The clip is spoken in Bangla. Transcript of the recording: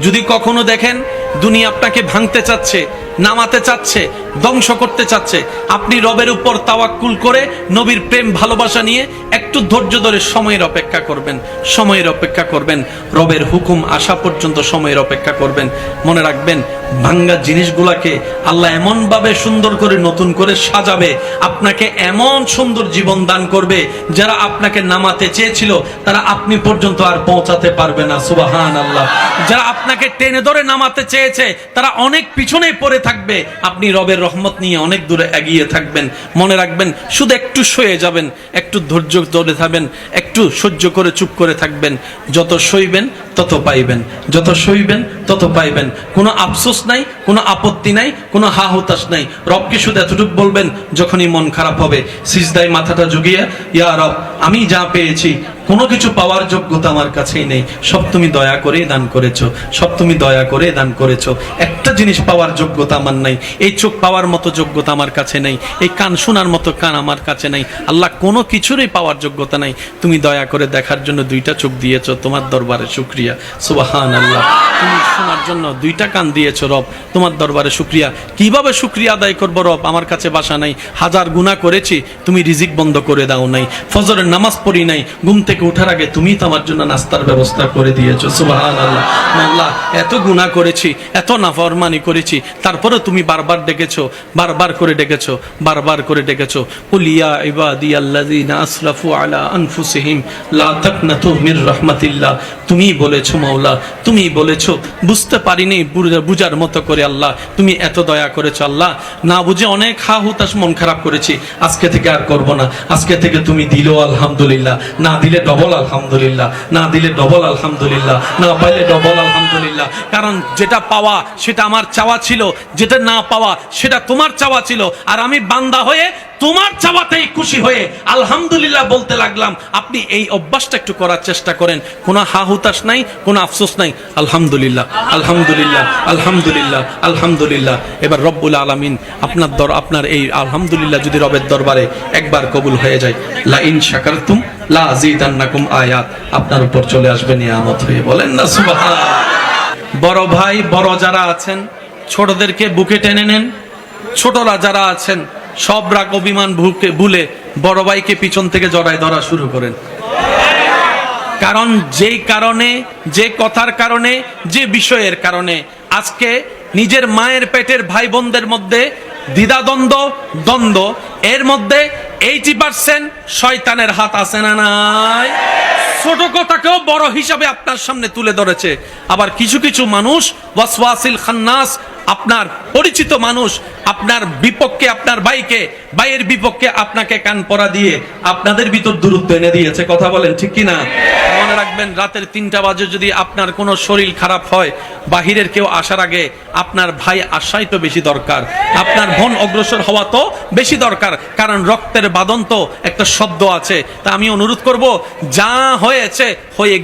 যদি কখনো দেখেন দুনিয়া আপনাকে ভাঙতে চাচ্ছে, নামাতে চাচ্ছে, ধ্বংস করতে চাচ্ছে, আপনি রবের উপর তাওয়াক্কুল করে নবীর প্রেম ভালোবাসা নিয়ে একটু ধৈর্য ধরে সময়ের অপেক্ষা করবেন, সময়ের অপেক্ষা করবেন, রবের হুকুম আসা পর্যন্ত সময়ের অপেক্ষা করবেন। মনে রাখবেন, ভাঙ্গা জিনিসগুলাকে আল্লাহ এমনভাবে সুন্দর করে, নতুন করে সাজাবে, আপনাকে এমন সুন্দর জীবন দান করবে, যারা আপনাকে নামাতে চেয়েছিল, তারা আপনি পর্যন্ত আর পৌঁছাতে পারবে না সুবাহান আল্লাহ যারা আপনাকে টেনে ধরে নামাতে চেয়েছে, তারা অনেক পিছনে পড়ে থাকবে, আপনি রবের রহমত নিয়ে অনেক দূরে এগিয়ে থাকবেন। মনে রাখবেন, শুধু একটু সয়ে যাবেন, একটু ধৈর্য ধরে থাকবেন, একটু সহ্য করে, চুপ করে থাকবেন। যত সইবেন, তত পাইবেন। যত সইবেন, তত পাইবেন। কোনো আফসোস নাই, কোনো আপত্তি নাই, কোনো হা হতাশ নাই। রবকে শুধু এতটুকু বলবেন? যখনই মন খারাপ হবে। সিজদায় মাথাটা জুগিয়ে, ইয়া রব, আমি যা পেয়েছি কোনো কিছু পাওয়ার যোগ্যতা আমার কাছেই নেই। সব তুমি দয়া করে দান করেছ। সব তুমি দয়া করে দান করেছ। একটা জিনিস পাওয়ার যোগ্যতা আমার নাই। এই চোখ পাওয়ার মতো যোগ্যতা আমার কাছে নেই। এই কান শোনার মতো কান আমার কাছে নাই। আল্লাহ কোনো কিছুরই পাওয়ার যোগ্যতা নাই। তুমি দয়া করে দেখার জন্য দুইটা চোখ দিয়েছ। তোমার দরবারে শুক্রিয়া। সুবাহান আল্লাহ তুমি শোনার জন্য দুইটা কান দিয়েছ রব। তোমার দরবারে শুক্রিয়া। কীভাবে শুক্রিয়া আদায় করব রব? আমার কাছে বাসা নাই। হাজার গুণা করেছি। তুমি রিজিক বন্ধ করে দাও নাই। ফজরের নামাজ পড়ি নাই। ঘুম থেকে উঠার আগে তুমি তো আমার জন্য নাস্তার ব্যবস্থা করে দিয়েছ সুবাহান আল্লাহ আল্লাহ, এত গুণা করেছি, এত নাফরমানি করেছি তারপরে তুমি বারবার ডেকেছো, বারবার করে ডেকেছো, বারবার করে ডেকেছো। কুলিয়া ইবাদি আল্লাযিনা আসরাফু আলা আনফুসিহিম, লা তাকনাতু মির রাহমাতিল্লাহ। তুমি বলেছ, মাওলা তুমি বলেছ, বুঝতে পারিনি, বুঝা- বুঝার মতো করে আল্লাহ, তুমি এত দয়া করেছ আল্লাহ। না বুঝে অনেক হা হুতাশ মন খারাপ করেছি, আজকে থেকে আর করব না, আজকে থেকে তুমি দিলো আলহামদুলিল্লাহ, না দিলে ডবল আলহামদুলিল্লাহ না দিলে ডবল আলহামদুলিল্লাহ না পাইলে ডবল আলহামদুলিল্লাহ কারণ যেটা পাওয়া সেটা আমার চাওয়া ছিল, যেটা না পাওয়া সেটা তোমার চাওয়া ছিল। আর আমি বান্দা হয়ে তোমার চাওয়াতেই খুশি হয়ে আলহামদুলিল্লাহ বলতে লাগলাম, আপনি এই অভ্যাসটা একটু করার চেষ্টা করেন। কোনো হা হুতাশ নাই, কোনো আফসোস নাই। আলহামদুলিল্লাহ আলহামদুলিল্লাহ আলহামদুলিল্লাহ আলহামদুলিল্লাহ। এবার রব্বুল আলামিন আপনার দর, আপনার এই আলহামদুলিল্লাহ যদি রবের দরবারে একবার কবুল হয়ে যায় লা ইন শাকারতুম, লা আযীদান্নাকুম আয়াত। আপনার উপর চলে আসবে নিয়ামত হয়ে। বলেন না সুবহান বড় ভাই, বড় যারা আছেন, ছোটদেরকে বুকে টেনে নেন। ছোটরা যারা আছেন সব রাগ অভিমান ভুকে ভুলে বড় ভাইকে পিছন থেকে জড়ায় ধরা শুরু করেন। কারণ যেই কারণে, যে কথার কারণে, যে বিষয়ের কারণে আজকে নিজের মায়ের পেটের ভাই বোনদের মধ্যে দ্বিধাদ্বন্দ্ব, দ্বন্দ্ব, এর মধ্যে এইটি পার্সেন্ট শয়তানের হাত আছে না নাই? ছোট কথাকেও বড় হিসাবে আপনার সামনে তুলে ধরেছে। আবার কিছু কিছু মানুষ ওয়াসওয়াসিল খান্নাস আপনার পরিচিত মানুষ আপনার বিপক্ষে, আপনার ভাইকে, ভাইয়ের বিপক্ষে আপনাকে কান পরা দিয়ে আপনাদের ভিতর দূরত্ব এনে দিয়েছে। কথা বলেন, ঠিক কি না মনে রাখবেন, রাতের তিনটা বাজে যদি আপনার কোনো শরীর খারাপ হয়, বাহিরের কেউ আসার আগে আপনার ভাই আসাই তো বেশি দরকার। আপনার বোন অগ্রসর হওয়া তো বেশি দরকার, কারণ রক্তের বাদন তো একটা শব্দ আছে। তা আমি অনুরোধ করব, যা হয়েছে, হয়ে